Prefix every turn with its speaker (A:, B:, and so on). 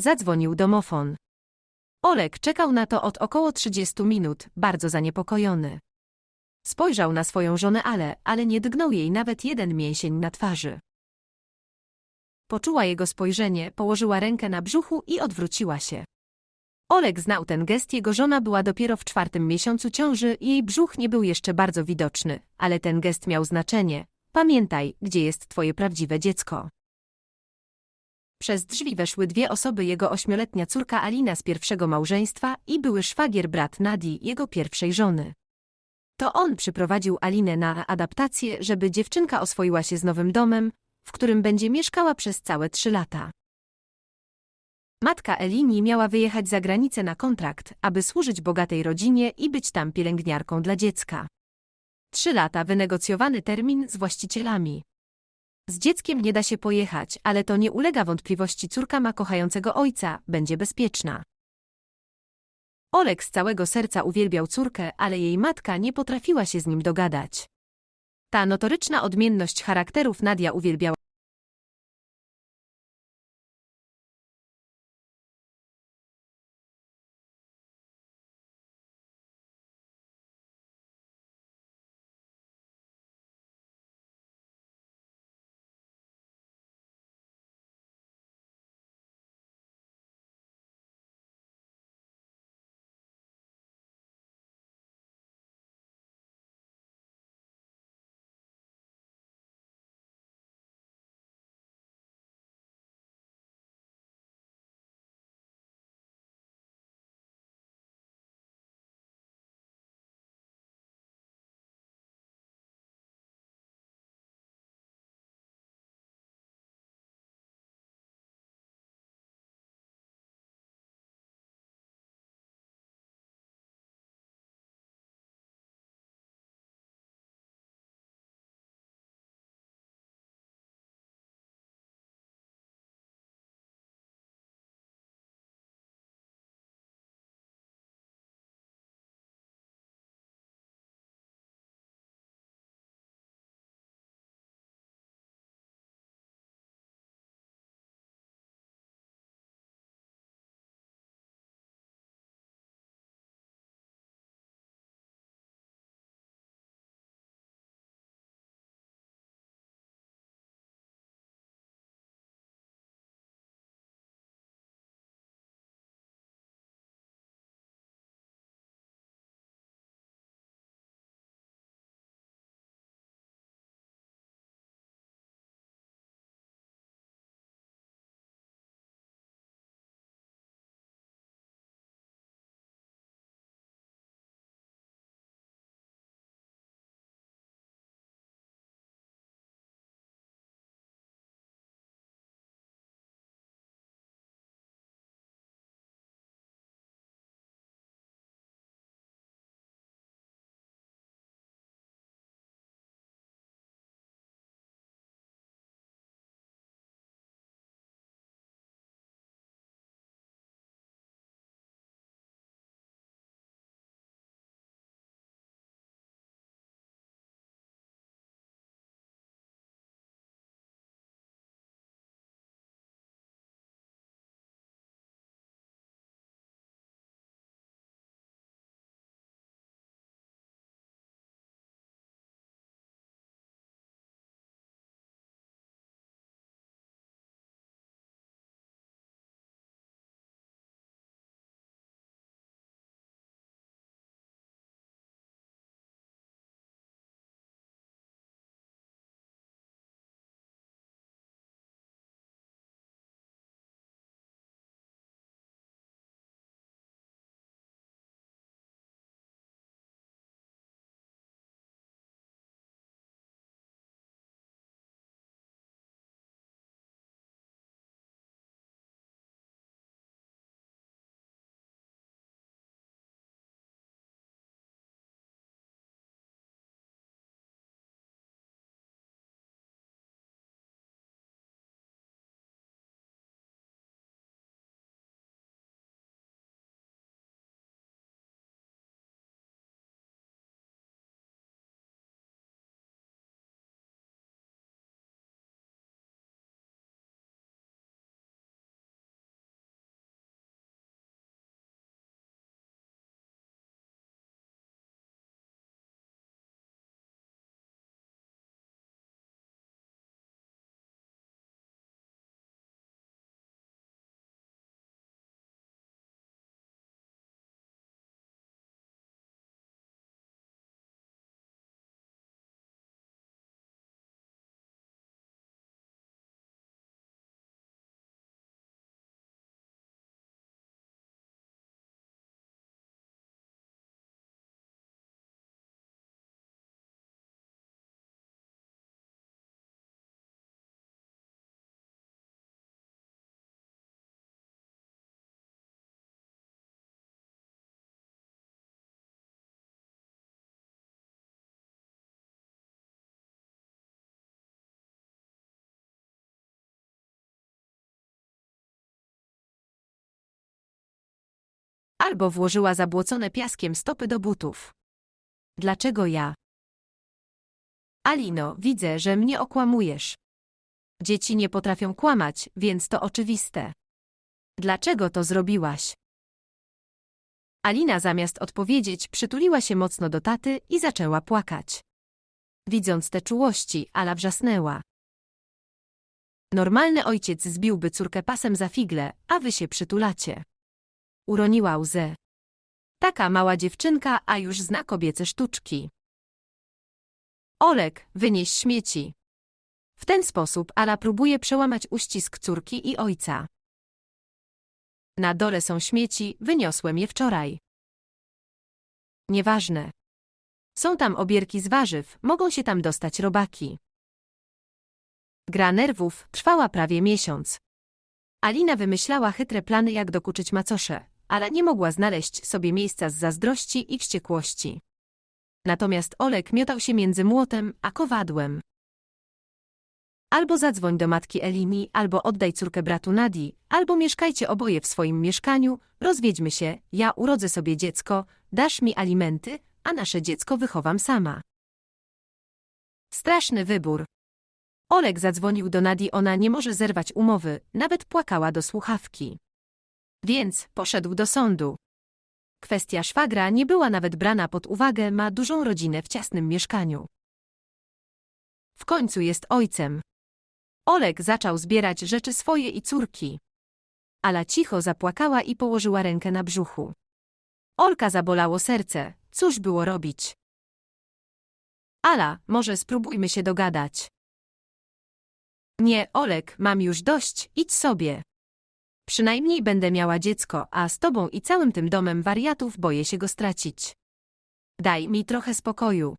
A: Zadzwonił domofon. Olek czekał na to od około 30 minut, bardzo zaniepokojony. Spojrzał na swoją żonę Ale, ale nie dgnął jej nawet jeden mięsień na twarzy. Poczuła jego spojrzenie, położyła rękę na brzuchu i odwróciła się. Olek znał ten gest, jego żona była dopiero w czwartym miesiącu ciąży i jej brzuch nie był jeszcze bardzo widoczny, ale ten gest miał znaczenie. Pamiętaj, gdzie jest twoje prawdziwe dziecko. Przez drzwi weszły dwie osoby, jego ośmioletnia córka Alina z pierwszego małżeństwa i były szwagier brat Nadi, jego pierwszej żony. To on przyprowadził Alinę na adaptację, żeby dziewczynka oswoiła się z nowym domem, w którym będzie mieszkała przez całe trzy lata. Matka Elini miała wyjechać za granicę na kontrakt, aby służyć bogatej rodzinie i być tam pielęgniarką dla dziecka. Trzy lata wynegocjowany termin z właścicielami. Z dzieckiem nie da się pojechać, ale to nie ulega wątpliwości córka ma kochającego ojca, będzie bezpieczna. Olek z całego serca uwielbiał córkę, ale jej matka nie potrafiła się z nim dogadać. Ta notoryczna odmienność charakterów Nadia uwielbiała Albo włożyła zabłocone piaskiem stopy do butów. Dlaczego ja? Alino, widzę, że mnie okłamujesz. Dzieci nie potrafią kłamać, więc to oczywiste. Dlaczego to zrobiłaś? Alina zamiast odpowiedzieć, przytuliła się mocno do taty i zaczęła płakać. Widząc te czułości, Ala wrzasnęła. Normalny ojciec zbiłby córkę pasem za figle, a wy się przytulacie. Uroniła łzę. Taka mała dziewczynka, a już zna kobiece sztuczki. Olek, wynieś śmieci. W ten sposób Ala próbuje przełamać uścisk córki i ojca. Na dole są śmieci, wyniosłem je wczoraj. Nieważne. Są tam obierki z warzyw, mogą się tam dostać robaki. Gra nerwów trwała prawie miesiąc. Alina wymyślała chytre plany, jak dokuczyć macosze, ale nie mogła znaleźć sobie miejsca z zazdrości i wściekłości. Natomiast Olek miotał się między młotem a kowadłem. Albo zadzwoń do matki Elimi, albo oddaj córkę bratu Nadi, albo mieszkajcie oboje w swoim mieszkaniu, rozwiedźmy się, ja urodzę sobie dziecko, dasz mi alimenty, a nasze dziecko wychowam sama. Straszny wybór. Olek zadzwonił do Nadi, ona nie może zerwać umowy, nawet płakała do słuchawki. Więc poszedł do sądu. Kwestia szwagra nie była nawet brana pod uwagę, ma dużą rodzinę w ciasnym mieszkaniu. W końcu jest ojcem. Olek zaczął zbierać rzeczy swoje i córki. Ala cicho zapłakała i położyła rękę na brzuchu. Olka zabolało serce, cóż było robić? Ala, może spróbujmy się dogadać. Nie, Olek, mam już dość, idź sobie. Przynajmniej będę miała dziecko, a z tobą i całym tym domem wariatów boję się go stracić. Daj mi trochę spokoju.